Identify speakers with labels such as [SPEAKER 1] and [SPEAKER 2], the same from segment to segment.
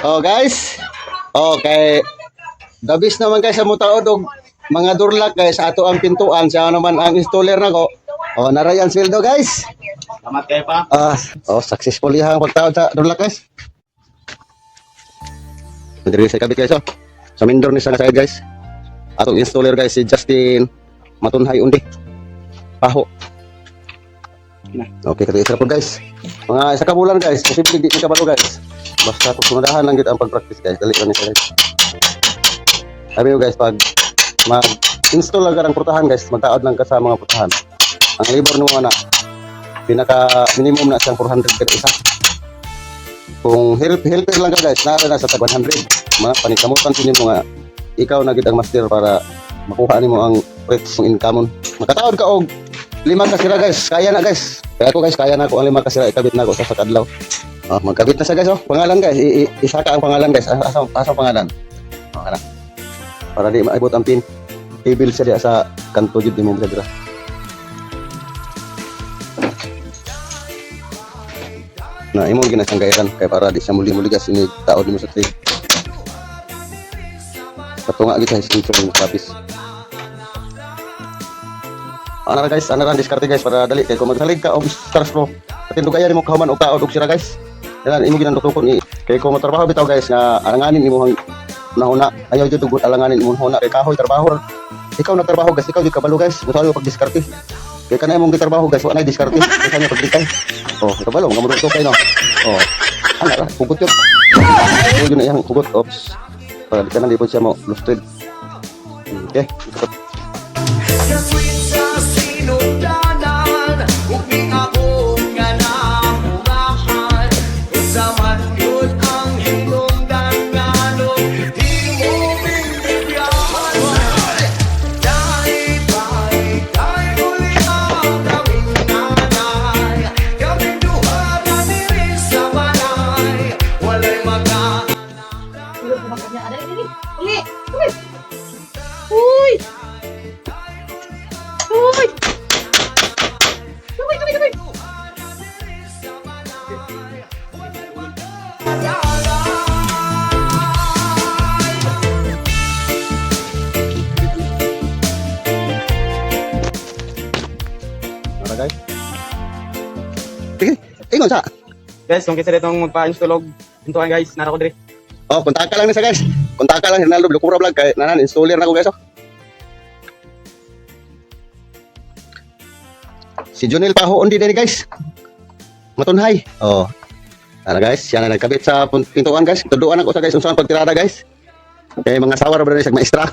[SPEAKER 1] Oh guys. Okay. Dabis naman guys sa mutaod og mga durlak guys sa ato ang pintuan siya naman ang installer nako. Oh narayan sweldo guys.
[SPEAKER 2] Salamat kayo pa.
[SPEAKER 1] Ah, oh successful yang pagtaod sa durlak guys. Diri sa kabit guys oh. Sa main door ni sa side guys. Atong installer guys si Justin Matunhay undi. Paho. Okay, kaya isa po guys. Mga isa ka bulan guys, posible di ka guys. Basta kung sumadahan lang gid ang pag-practice guys, dali lang ni guys. Sabi ko guys, pag mag-install lang ka ng putahan guys, magtaod lang ka sa mga putahan. Ang labor mo na, pinaka minimum na siyang 400 kada isa. Kung help helper lang ka guys, nara na sa tag 100. Mga panikamutan din mo nga ikaw na gid ang master para makuha nimo ang pwede mong income. Makataod ka og lima ka sila guys, kaya na guys. Kaya ako guys, kaya na ako ang lima ka sila ikabit na ako sa sakadlaw. Oh, magkabit na siya guys oh. Pangalan guys, I- i- isaka ang pangalan guys. Asa asa asa ang pangalan? Oh, kana. Para di maibot ang pin. Table siya sa kanto jud mo dira. Na imo ginasanggayan kay para di siya muli-muli gas ini taod mo sa trade. Patunga kita sa screenshot ng lapis. Ano na guys, ano na diskarte guys para dali kay kung magsalig ka og star pro. Atin dugayan mo kahuman og taod og sira guys. Yan imo ginandukon ni kay kung matrabaho bitaw guys nga alanganin imo hang nahuna ayaw jud dugot alanganin imo huna kay kahoy trabaho. Ikaw na trabaho guys, ikaw di kabalo guys. Musayo pag diskarte. Kay kanay mong gitrabaho guys, wala na diskarte. Kaya kanya paglikay. Oh, kabalo, nga mo kay no. Oh. Ana ra, hugot yun. Oh, yun na yang hugot. Oops. Para di ka na di po siya mo lusted. Okay.
[SPEAKER 3] Uli. Uy. Uy. Uy, uy, uy.
[SPEAKER 1] Ano guys? Sige, ingon sa.
[SPEAKER 2] Guys, kung kisa ditong magpa-install og pintuan guys, nara ko diri.
[SPEAKER 1] Oh, kontak lang ni sa guys. Kontak lang Ronaldo Blukura Vlog kay nanan installer na ko guys. Oh. Si Junel Paho undi din guys. Matunhay. Oh. Ano guys, yan na nagkabit sa pintuan guys. Tuduan ako sa guys unsaon pagtirada guys. Kay mga sawar rin sa maestra.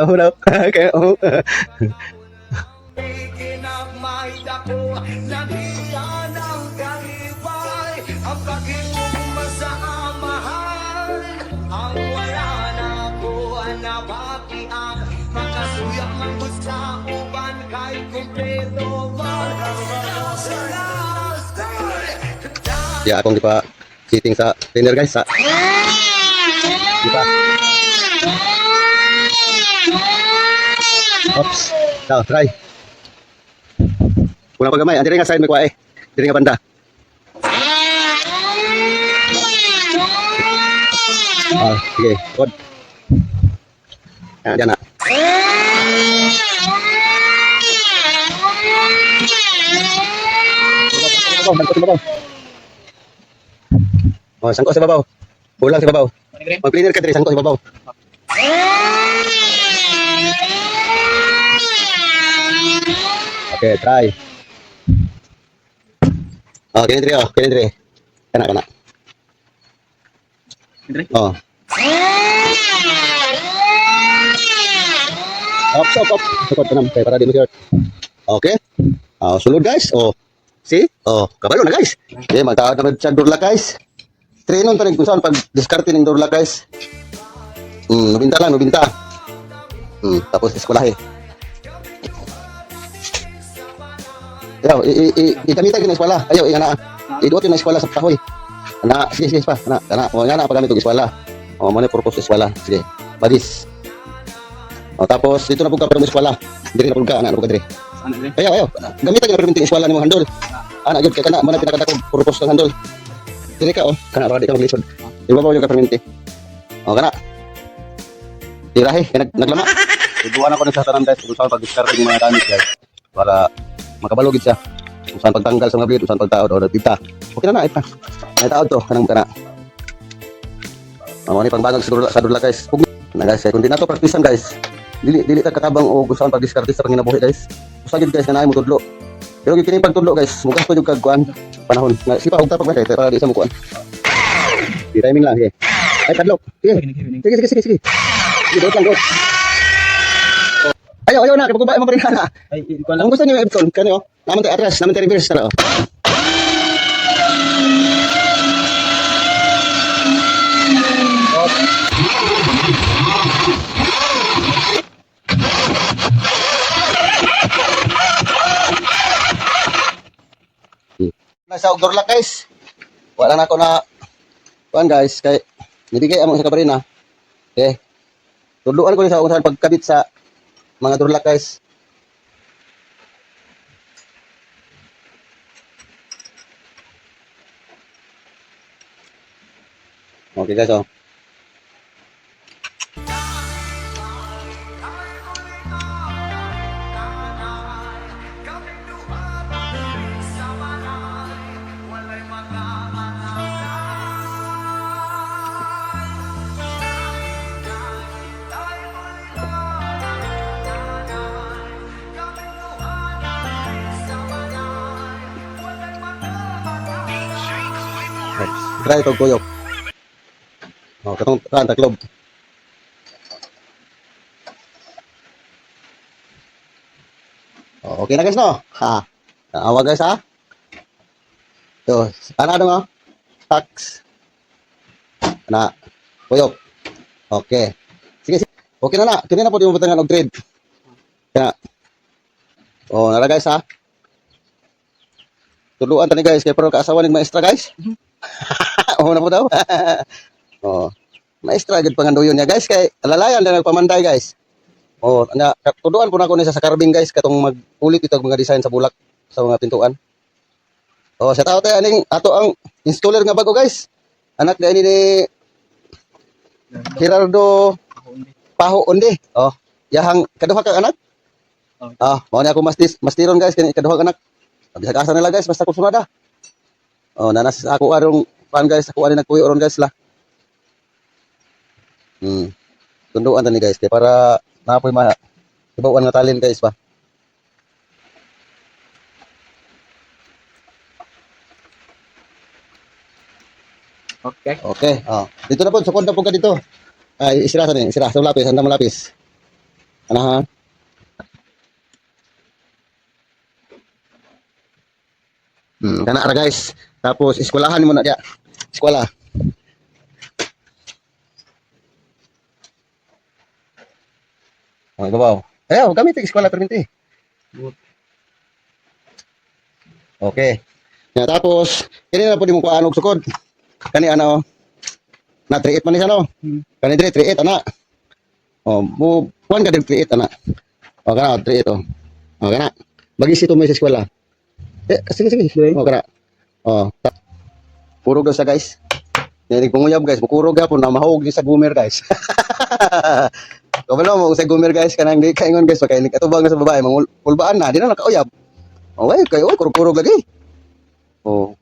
[SPEAKER 1] oh no. Okay, oh. Ya, akong di pa sitting sa trainer guys sa. Di pa. Oops. Now, try. Kuna pa gamay, andiri nga side may kuha eh. Diri nga banda. Ah, sige, good. Ah, diyan na. Babaw, sangko sa babaw. Oh, sangko sa babaw. Kulang sa babaw. Mag-cleaner ka diri, sangko sa babaw. Okay, try. Oh, kini diri oh, kini diri. Kana kana.
[SPEAKER 2] Diri.
[SPEAKER 1] Oh. Op, op, op. Sukot tanam kay para di mo Okay. Oh, sulod guys. Oh. See? Oh, kabalo na guys. Okay, magtaod na sa durla guys. Trinon tanig kung saan pag diskarte ning durla guys. Hmm, nubinta lang, nubinta. Hmm, tapos eskwelahe. Ayaw, i i i ikamita gyud na eskwela. Ayaw, ingana. Iduot yun na eskwela sa kahoy. Ana, sige, sige pa. Ana, ana. O nga na pagamit og eskwela. O mo na purpose sa eskwela. Sige. Badis. O tapos dito na pug ka pero eskwela. Diri na pug ka, ana na pug ka diri.
[SPEAKER 2] Diri?
[SPEAKER 1] Ayaw, ayaw. Gamitan ka perminting eskwela nimo handol. Ana gyud kay kana mo na pinakadako purpose ng handol. Dili ka oh, kana ra di ka maglisod. Ibabaw yung kaperminti. O, kana. Tirahe, kaya nag naglama. Iguan ako ng sa tanan guys, kung saan pag-discard yung mga gamit guys. Para makabalugid siya. Kung saan pagtanggal sa mga blade, kung saan pagtaod o nagtita. Okay na na, ito. May taod to, kanang kana. Mga ni pangbagag sa durla, sa durla guys. Kung na guys, kung di na to praktisan guys. Dili dili ta katabang o gusto pag-discard sa panginabuhi guys. Usagid guys na naay mo tudlo. Pero kini pagtudlo guys, mugas ko yung kagkuan panahon. Nga sipa og tapag kay para di sa mukuan. Di timing lang, sige. Ay, kadlok. Sige. Sige, sige, sige, sige. Sige, dot lang, dot. Ayaw, ayaw na. Kapag kumbay mo pa rin na.
[SPEAKER 2] Ay, hindi ko alam.
[SPEAKER 1] Ang gusto niyo, Epson, kanyo, naman tayo atras, naman tayo reverse na, oh. Outdoor lang guys. Wala na ako na kuan guys kay nibigay among sa kabarin ha. Okay. Tuduan ko ni sa kung saan pagkabit sa mga durlak guys. Okay guys oh. Try ito kuyok. Oh, katong kan taklob. Oh, okay na guys no? Ha. Awa guys ha. Yo, ano ano mo? Tax. Na. Kuyok. Okay. Sige, sige. Okay na na. Kini na po di mo batangan og trade. Kaya. Oh, nara guys ha. Tuluan tani guys kay pero kaasawa ning maestra guys. Oo na po daw. oh. Maestra gid panganduyon niya guys kay alalayan na nagpamanday guys. Oh, nya tuduan po na ko ni sa carving guys katong magulit ito mga design sa bulak sa mga pintuan. Oh, sa tao tayo aning ato ang installer nga bago guys. Anak na ini ni Gerardo Paho Onde. Oh, yahang kaduha ka anak.
[SPEAKER 2] Oh.
[SPEAKER 1] Mao ni ako mastis mastiron guys kani kaduha ka anak. Bisa ka asa nila guys basta ko sunada. Oh, nanas ako arong pan guys, ako ani nagpuyo ron guys la. Hmm. Tunduan tani guys kay para napoy ma ibawan nga talin guys ba.
[SPEAKER 2] Okay.
[SPEAKER 1] Okay. Oh. Dito na po, sukod na po ka dito. Ay, isira sa ni, isira sa lapis, handa mo lapis. Ano ha? Hmm, kana ra guys. Tapos eskwelahan mo na dia. Eskwela. Oh, babaw. Ayaw, gamit ang eskwela perminti. Okay. Ya, tapos, kini na po di mo kuhaan og sukod. Kani ano, na 38 man ni ano. Kani dire 38 ana. Oh, mo kuan ka dire 38 ana. O kana 38 oh. O kana. Bagi si tumoy sa eskwela. Eh, sige sige. O kana. Oh. ta- Purog sa guys. Yan punguyab guys, mukurog gapon na mahog ni sa gumer guys. Kabalo mo sa gumer guys kanang di kaingon guys kay katubang sa babae mangul ulbaan na di na nakauyab. Oh, ay kayo kurog-kurog lagi. Oh.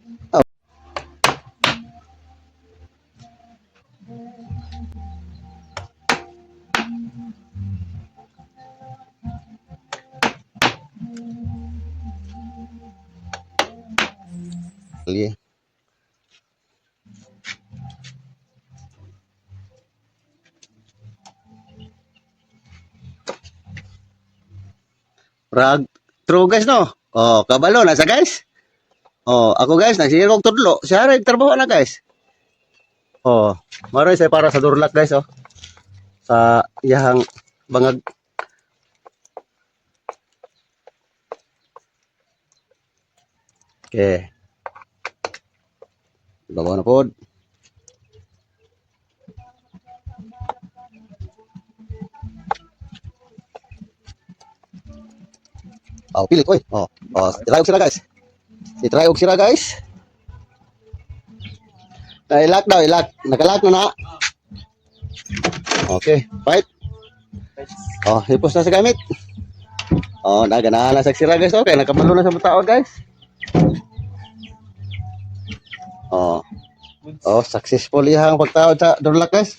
[SPEAKER 1] Sige. Rag true guys no. Oh, kabalo na sa guys. Oh, ako guys nagsige kog tudlo. Siya rin trabaho na guys. Oh, maroy say para sa durlak guys oh. Sa iyahang bangag Okay. Babaw na pod. Oh, pilit oy. Oh, oh, try og sila guys. Si try og sila guys. Na ilak daw, ilak. Nakalak na na. Okay, fight. Oh, hipos na sa gamit. Oh, naganahan na sa sira guys. Okay, nakabalo na sa mga tao guys. Oh. Oh, successful ihang pagtawad sa door lock guys.